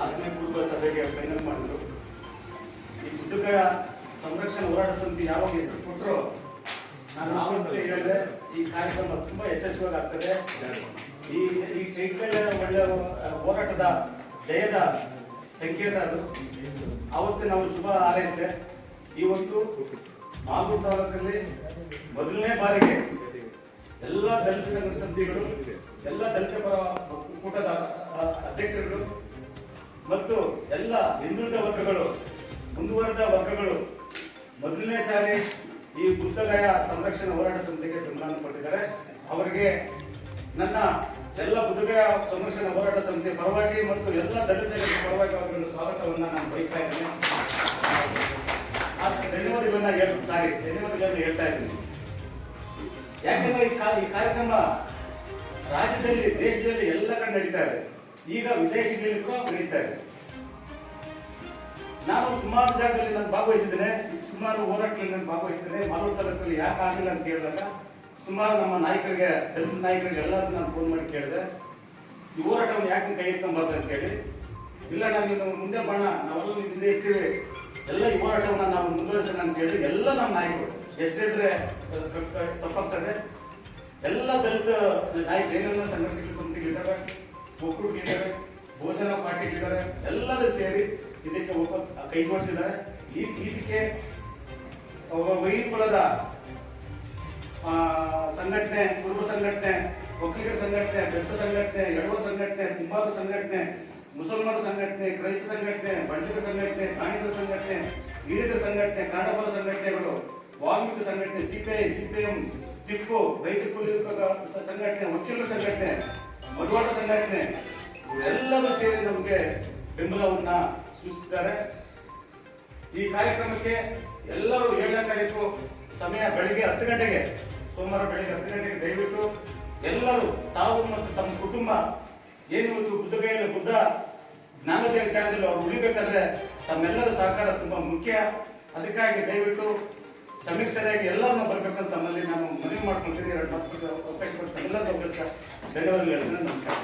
ಆತ್ಮೀಯ ಪೂರ್ವ ಸಭೆಗೆ ಫೈನಲ್ ಮಾಡಿದ್ರು. ಈ ಕುಟುಂಬ ಸಂರಕ್ಷಣೆ ಹೋರಾಟ ಸಮಿತಿ ಯಾವಾಗ ಹೆಸರು ಕೊಟ್ಟರು ನಾನು ಆವತ್ತೇ ಹೇಳಿದೆ ಈ ಕಾರ್ಯಕ್ರಮ ತುಂಬಾ ಯಶಸ್ವಿಯಾಗಿ ಆಗ್ತದೆ. ಈ ಈ ಕೈಕಲ್ಯ ಒಳ್ಳೆ ಹೋರಾಟದ ಜಯದ ಸಂಕೇತ ಅದು. ಅವತ್ತು ನಾವು ಶುಭ ಹಾರೈಸಿದೆ. ಇವತ್ತು ಮಾಗೂರು ತಾಲೂಕಲ್ಲಿ ಮೊದಲನೇ ಬಾರಿಗೆ ಎಲ್ಲ ದಲಿತ ಸಂಘ ಸಮಿತಿಗಳು ಎಲ್ಲ ದಲಿತ ಆ, ಅಧ್ಯಕ್ಷರುಗಳು ಮತ್ತು ಎಲ್ಲ ಹಿಂದುಳಿದ ವರ್ಗಗಳು, ಮುಂದುವರೆದ ವರ್ಗಗಳು, ಮೊದಲನೇ ಸಾರಿ ಈ ಬುದ್ಧಗಯ ಸಂರಕ್ಷಣಾ ಹೋರಾಟ ಸಮಿತಿಗೆ ಬೆಂಬಲವನ್ನು ಕೊಟ್ಟಿದ್ದಾರೆ. ಅವರಿಗೆ ನನ್ನ ಎಲ್ಲ ಬುದ್ಧಗಯ ಸಂರಕ್ಷಣಾ ಹೋರಾಟ ಸಮಿತಿ ಪರವಾಗಿ ಮತ್ತು ಎಲ್ಲ ದಲಿತ ಪರವಾಗಿ ಅವರನ್ನು ಸ್ವಾಗತವನ್ನು ನಾನು ಬಯಸ್ತಾ ಇದ್ದೇನೆ. ಧನ್ಯವಾದಗಳನ್ನ ಹೇಳ್ ಸಾರಿ ಧನ್ಯವಾದಗಳನ್ನ ಹೇಳ್ತಾ ಇದ್ದೀನಿ. ಯಾಕಂದ್ರೆ ಈ ಕಾರ್ಯಕ್ರಮ ರಾಜ್ಯದಲ್ಲಿ, ದೇಶದಲ್ಲಿ ಎಲ್ಲ ಕಡೆ ನಡೀತಾ ಇದೆ. ಈಗ ವಿದೇಶಗಳಲ್ಲಿ ಕೂಡ ನಡೀತಾ ಇದೆ. ನಾನು ಸುಮಾರು ಜಾಗದಲ್ಲಿ ನಾನು ಭಾಗವಹಿಸಿದ್ದೇನೆ. ಸುಮಾರು ಹೋರಾಟಗಳಲ್ಲಿ ನಾನು ಭಾಗವಹಿಸಿದ್ದೇನೆ. ಮಾಲೂರು ತಾಲೂಕಲ್ಲಿ ಯಾಕೆ ಆಗಿಲ್ಲ ಅಂತ ಕೇಳಿದಾಗ ಸುಮಾರು ನಮ್ಮ ನಾಯಕರಿಗೆ, ದಲಿತ ನಾಯಕರಿಗೆ ಎಲ್ಲರೂ ನಾನು ಫೋನ್ ಮಾಡಿ ಕೇಳಿದೆ. ಈ ಹೋರಾಟವನ್ನು ಯಾಕೆ ಕೈ ಎತ್ಕೊಂಬಾರ್ದು ಅಂತ ಹೇಳಿ. ಇಲ್ಲ, ನಾನು ಮುಂದೆ ಬಣ್ಣ ನಾವೆಲ್ಲ ನಿನ್ನ ಹಿಂದೆ ಇರ್ತೀವಿ. ಎಲ್ಲ ಈ ಹೋರಾಟವನ್ನು ನಾವು ಮುಂದುವರಿಸೋಣ ಅಂತ ಹೇಳಿ ಎಲ್ಲ ನಮ್ಮ ನಾಯಕರು ಹೆಸರಿದ್ರೆ ತಪ್ಪಾಗ್ತದೆ. ಎಲ್ಲ ದಲಿತ ನಾಯಕರು ಏನನ್ನ ಸಂಘರ್ಷಗಳ ಸಮಿತಿಗಳಿದ್ದಾವೆ ಒಕ್ಕೂಟಗಳಿದ್ದಾವೆ ಭೋಜನ ಮಾಡಿಟ್ಟಿದ್ದಾರೆ ಎಲ್ಲರೂ ಸೇರಿ ಇದಕ್ಕೆ ಕೈ ಜೋಡಿಸಿದ್ದಾರೆ. ಈ ಇದಕ್ಕೆ ಒಬ್ಬ ಆ, ಸಂಘಟನೆ ಕುರುಬ ಸಂಘಟನೆ ಒಕ್ಕಲಿಗರ ಸಂಘಟನೆ ಬೆಸ್ತ ಸಂಘಟನೆ ಎಡವರ ಸಂಘಟನೆ ಕುಂಬಾರ ಸಂಘಟನೆ ಮುಸಲ್ಮಾನ ಸಂಘಟನೆ ಕ್ರೈಸ್ತ ಸಂಘಟನೆ ಬಂಜಕ ಸಂಘಟನೆ ತಾಣಿಗರ ಸಂಘಟನೆ ಈಡಿಗರ ಸಂಘಟನೆ ಕನ್ನಡಪರ ಸಂಘಟನೆಗಳು ವಾಲ್ಮೀಕಿ ಸಂಘಟನೆ ಸಿಪಿಐ ಸಿಪಿಎಂ ಟಿಪ್ಪು ರೈತ ಕೂಲಿಗಳ ಸಂಘಟನೆ ವಕೀಲರ ಸಂಘಟನೆ ಸಂಘಟನೆ ಎಲ್ಲರೂ ಸೇರಿ ನಮಗೆ ಬೆಂಬಲವನ್ನ ಸೂಚಿಸಿದ್ದಾರೆ ಈ ಕಾರ್ಯಕ್ರಮಕ್ಕೆ ಎಲ್ಲರೂ ಏಳನೇ ತಾರೀಕು ಸಮಯ ಬೆಳಿಗ್ಗೆ ಹತ್ತು ಗಂಟೆಗೆ, ಸೋಮವಾರ ಬೆಳಿಗ್ಗೆ ಹತ್ತು ಗಂಟೆಗೆ ದಯವಿಟ್ಟು ಎಲ್ಲರೂ ತಾವು ಮತ್ತು ತಮ್ಮ ಕುಟುಂಬ, ಏನು ಬುದ್ಧ ಕೈಯಲ್ಲಿ ಬುದ್ಧ ಜ್ಞಾನೋದಯ ಜಾಗದಲ್ಲಿ ಅವ್ರು ಉಳಿಬೇಕಾದ್ರೆ ತಮ್ಮೆಲ್ಲರ ಸಹಕಾರ ತುಂಬಾ ಮುಖ್ಯ. ಅದಕ್ಕಾಗಿ ದಯವಿಟ್ಟು ಸಮೀಕ್ಷೆಯಾಗಿ ಸರಿಯಾಗಿ ಎಲ್ಲರನ್ನ ಬರ್ಬೇಕಂತ ತಮ್ಮಲ್ಲಿ ನಾನು ಮನವಿ ಮಾಡ್ಕೊಳ್ತೀನಿ. ಎರಡು ಮಾತು ಅವಕಾಶ ಕೊಟ್ಟು ಎಲ್ಲರೂ ಧನ್ಯವಾದಗಳು. ಹೇಳ್ತೀನಿ ನಮಸ್ಕಾರ.